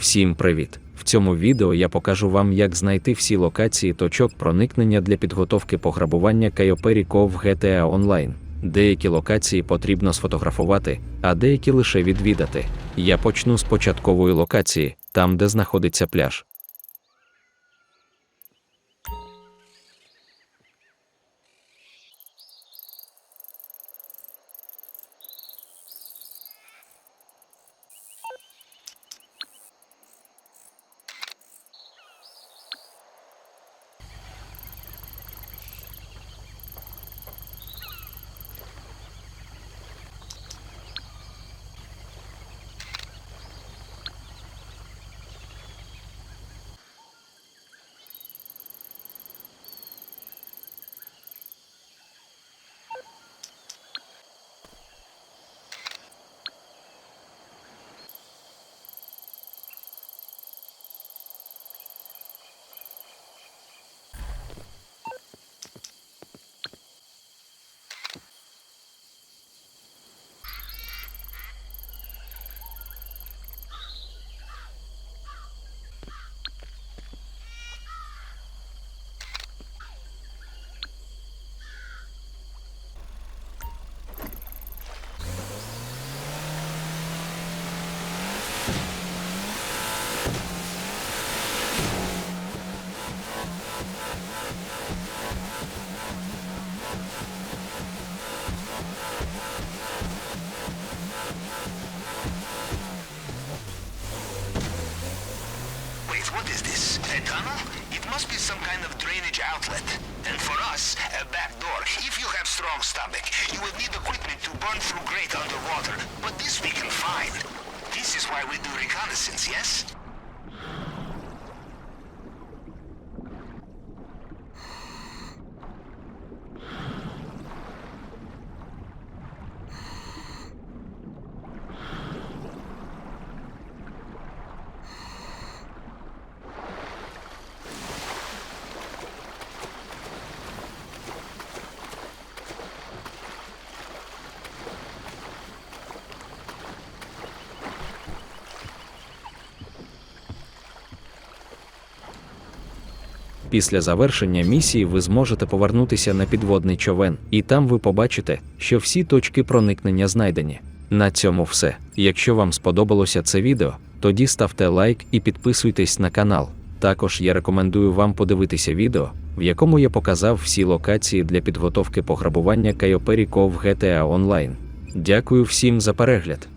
Всім привіт! В цьому відео я покажу вам, як знайти всі локації точок проникнення для підготовки пограбування Кайоперіко в GTA Online. Деякі локації потрібно сфотографувати, а деякі лише відвідати. Я почну з початкової локації, там де знаходиться пляж. Strong stomach, you will need equipment to burn through grate underwater. Why we do reconnaissance, yes? Після завершення місії ви зможете повернутися на підводний човен, і там ви побачите, що всі точки проникнення знайдені. На цьому все. Якщо вам сподобалося це відео, тоді ставте лайк і підписуйтесь на канал. Також я рекомендую вам подивитися відео, в якому я показав всі локації для підготовки пограбування Кайоперіко в GTA Online. Дякую всім за перегляд.